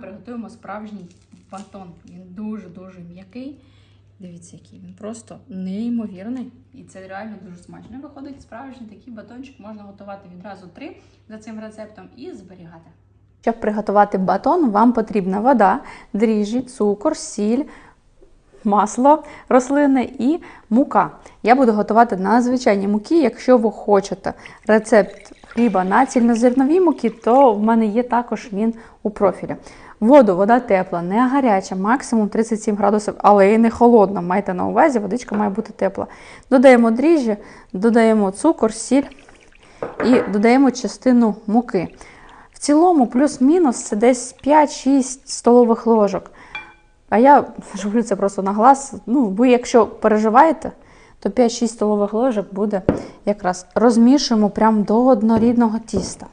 Приготуємо справжній батон. Він дуже-дуже м'який. Дивіться, який він просто неймовірний. І це реально дуже смачно. Виходить справжній такий батончик, можна готувати відразу три за цим рецептом і зберігати. Щоб приготувати батон, вам потрібна вода, дріжджі, цукор, сіль, масло рослинне і мука. Я буду готувати на звичайній мукі. Якщо ви хочете рецепт хліба на цільнозерновій мукі, то в мене є також він у профілі. Воду, вода тепла, не гаряча, максимум 37 градусів, але і не холодна. Майте на увазі, водичка має бути тепла. Додаємо дріжджі, додаємо цукор, сіль і додаємо частину муки. В цілому, плюс-мінус, це десь 5-6 столових ложок. А я роблю це просто на глаз. Ну, ви, якщо переживаєте, то 5-6 столових ложок буде якраз. Розмішуємо прямо до однорідного тіста.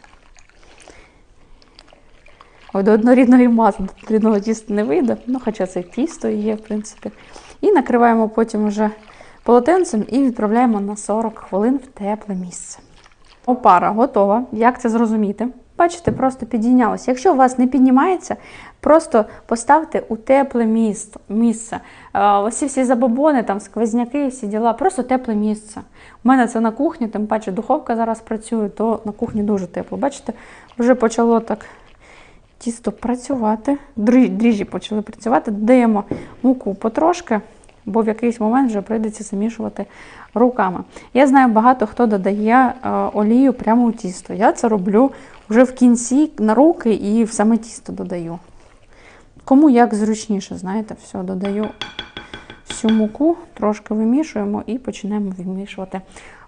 До однорідної маси, до однорідного тіста не вийде, ну хоча це тісто є, в принципі. І накриваємо потім вже полотенцем і відправляємо на 40 хвилин в тепле місце. Опара готова. Як це зрозуміти? Бачите, просто підійнялося. Якщо у вас не піднімається, просто поставте у тепле місто, місце. Е, Ось всі забобони, там сквозняки, всі діла, просто тепле місце. У мене це на кухні, тим паче духовка зараз працює, то на кухні дуже тепло. Бачите, вже почало так тісто працювати, дріжджі почали працювати, додаємо муку потрошки, бо в якийсь момент вже прийдеться замішувати руками. Я знаю, багато хто додає е, олію прямо у тісто. Я це роблю вже в кінці на руки і в саме тісто додаю. Кому як зручніше, знаєте, все, додаю всю муку, трошки вимішуємо і починаємо вимішувати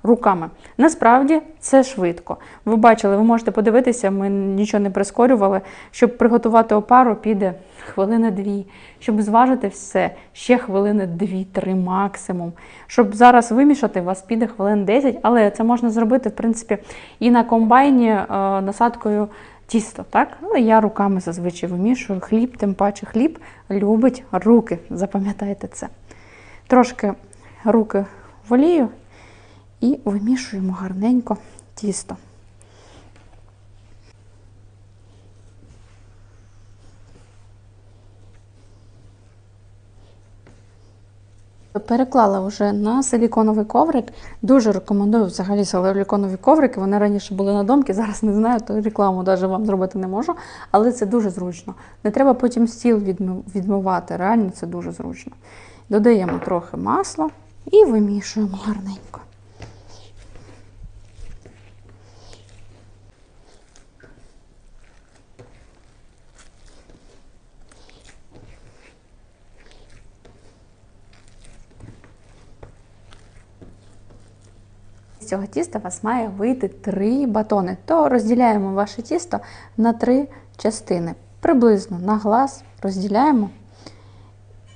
руками. Насправді це швидко. Ви бачили, ви можете подивитися, ми нічого не прискорювали. Щоб приготувати опару, піде хвилини дві. Щоб зважити все, ще хвилини дві-три максимум. Щоб зараз вимішати, у вас піде хвилин 10, але це можна зробити, в принципі, і на комбайні е, насадкою тісто, так? Але я руками зазвичай вимішую. Хліб, тим паче хліб любить руки. Запам'ятайте це. Трошки руки в олію і вимішуємо гарненько тісто. Переклала вже на силіконовий коврик. Дуже рекомендую взагалі силіконові коврики. Вони раніше були на домки, зараз не знаю, то рекламу навіть вам зробити не можу. Але це дуже зручно. Не треба потім стіл відмивати. Реально це дуже зручно. Додаємо трохи масла і вимішуємо гарненько. Цього тіста у вас має вийти три батони. То розділяємо ваше тісто на три частини. Приблизно на глаз розділяємо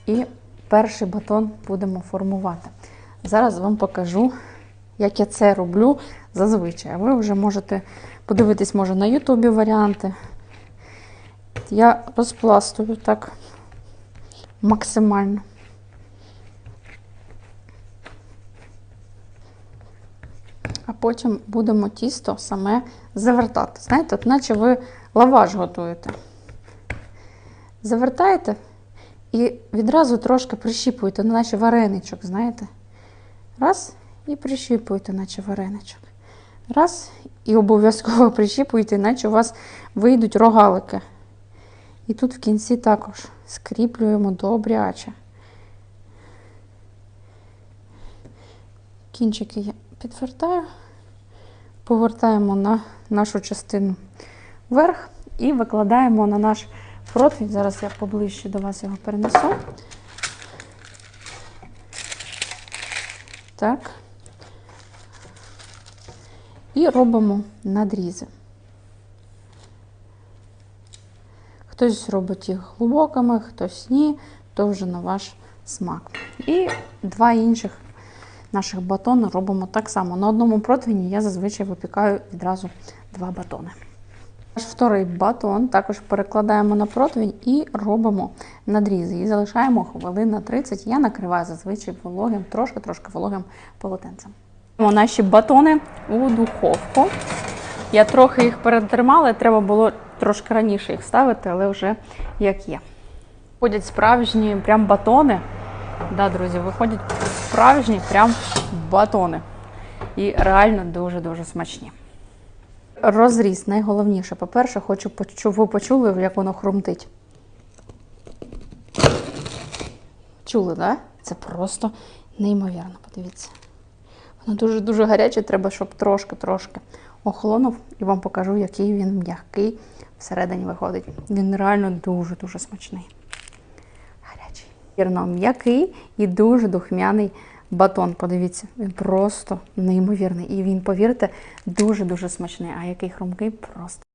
і перший батон будемо формувати. Зараз вам покажу, як я це роблю зазвичай. Ви вже можете подивитись, може, на Ютубі варіанти. Я розпластую так максимально. А потім будемо тісто саме завертати. Знаєте, от наче ви лаваш готуєте. Завертаєте і відразу трошки прищіпуєте, ну, наче вареничок, знаєте. Раз, і прищіпуєте, наче вареничок. Раз, і обов'язково прищіпуєте, наче у вас вийдуть рогалики. І тут в кінці також скріплюємо добряче. Кінчики я підвертаю, повертаємо на нашу частину вверх і викладаємо на наш противень. Зараз я поближче до вас його перенесу. Так. І робимо надрізи. Хтось робить їх глибокими, хтось ні, то вже на ваш смак. І два інших наших батони робимо так само. На одному противні я зазвичай випікаю відразу два батони. Наш вторий батон також перекладаємо на противень і робимо надрізи. І залишаємо хвилин на 30. Я накриваю зазвичай вологим, трошки-трошки вологим полотенцем. Наші батони у духовку. Я трохи їх перетримала, треба було трошки раніше їх ставити, але вже як є. Ходять справжні прям батони. Да, друзі, виходять справжні прям батони. І реально дуже-дуже смачні. Розріз найголовніше. По-перше, хочу, щоб ви почули, як воно хрумтить. Чули, так? Да? Це просто неймовірно, подивіться. Воно дуже-дуже гаряче, треба, щоб трошки-трошки охолонув і вам покажу, який він м'який всередині виходить. Він реально дуже-дуже смачний. Гарячий. Вірно, м'який і дуже духмяний батон. Подивіться, він просто неймовірний. І він, повірте, дуже-дуже смачний. А який хрумкий просто.